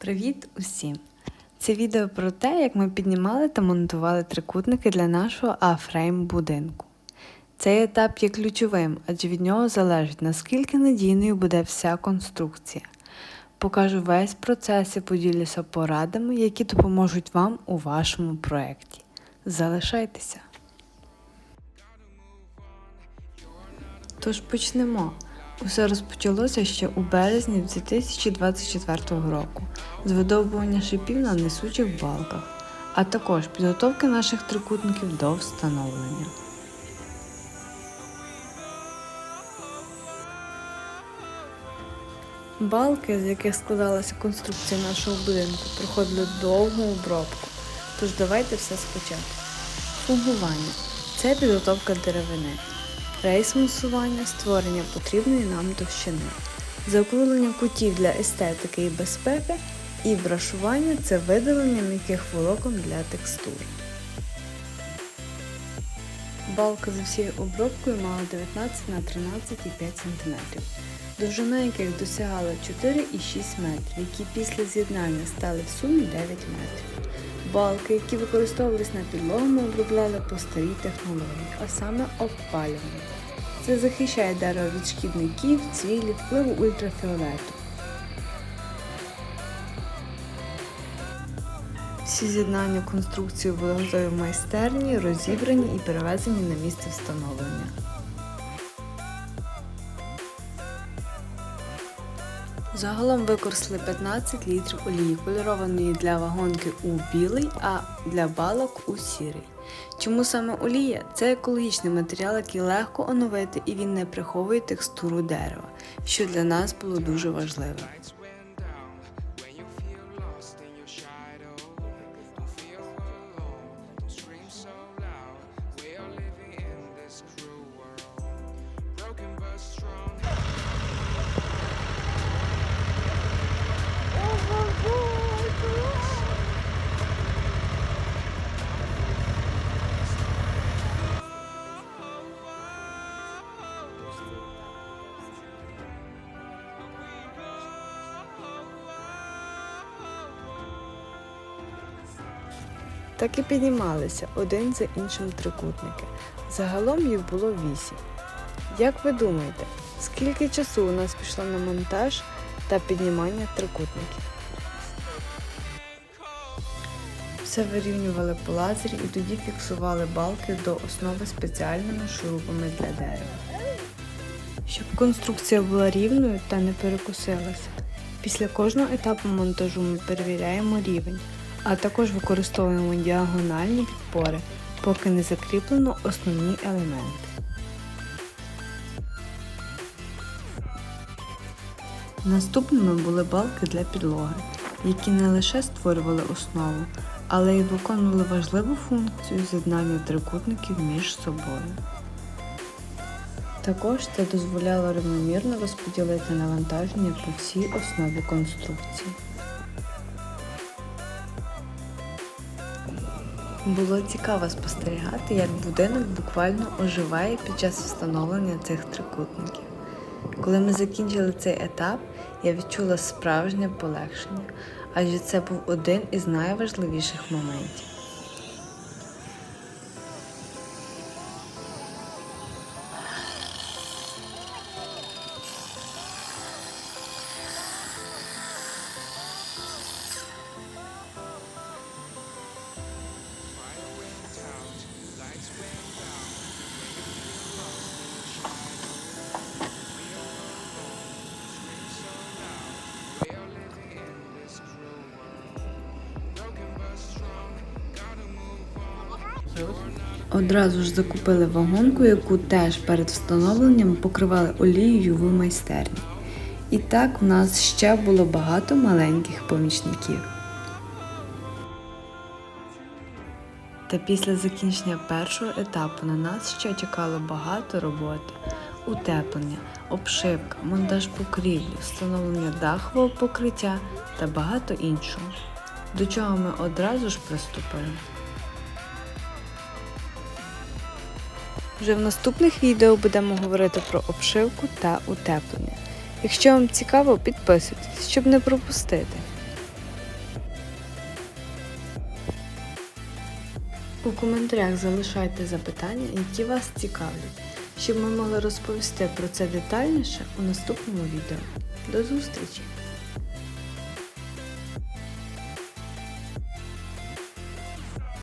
Привіт усім! Це відео про те, як ми піднімали та монтували трикутники для нашого А-фрейм будинку. Цей етап є ключовим, адже від нього залежить, наскільки надійною буде вся конструкція. Покажу весь процес і поділюся порадами, які допоможуть вам у вашому проєкті. Залишайтеся! Тож почнемо. Усе розпочалося ще у березні 2024 року з видовбування шипів на несучих балках, а також підготовки наших трикутників до встановлення. Балки, з яких складалася конструкція нашого будинку, проходили довгу обробку. Тож давайте все спочатку. Фугування це підготовка деревини. Рейс мусування створення потрібної нам товщини, закруглення кутів для естетики і безпеки, і брашування це видалення м'яких волокон для текстури. Балка з всією обробкою мала 19 на 13,5 см, довжина яких досягала 4,6 метрів, які після з'єднання стали в сумі 9 метрів. Балки, які використовувались на підлогу, ми обробляли по старій технології, а саме обпалювання. Це захищає дерево від шкідників, цвілі, впливу ультрафіолету. Всі з'єднання конструкції були готові майстерні, розібрані і перевезені на місце встановлення. Загалом використали 15 літрів олії, кольорованої для вагонки у білий, а для балок у сірий. Чому саме олія? Це екологічний матеріал, який легко оновити і він не приховує текстуру дерева, що для нас було дуже важливо. Так і піднімалися один за іншим трикутники. Загалом їх було вісім. Як ви думаєте, скільки часу у нас пішло на монтаж та піднімання трикутників? Все вирівнювали по лазері і тоді фіксували балки до основи спеціальними шурупами для дерева. Щоб конструкція була рівною та не перекусилася. Після кожного етапу монтажу ми перевіряємо рівень, а також використовуємо діагональні підпори, поки не закріплено основні елементи. Наступними були балки для підлоги, які не лише створювали основу, але й виконували важливу функцію з'єднання трикутників між собою. Також це дозволяло рівномірно розподілити навантаження по всій основі конструкції. Було цікаво спостерігати, як будинок буквально оживає під час встановлення цих трикутників. Коли ми закінчили цей етап, я відчула справжнє полегшення, адже це був один із найважливіших моментів. Одразу ж закупили вагонку, яку теж перед встановленням покривали олією в майстерні. І так в нас ще було багато маленьких помічників. Та після закінчення першого етапу на нас ще чекало багато роботи: утеплення, обшивка, монтаж покрівлі, встановлення дахового покриття та багато іншого, до чого ми одразу ж приступили. Вже в наступних відео будемо говорити про обшивку та утеплення. Якщо вам цікаво, підписуйтесь, щоб не пропустити. У коментарях залишайте запитання, які вас цікавлять, щоб ми могли розповісти про це детальніше у наступному відео. До зустрічі!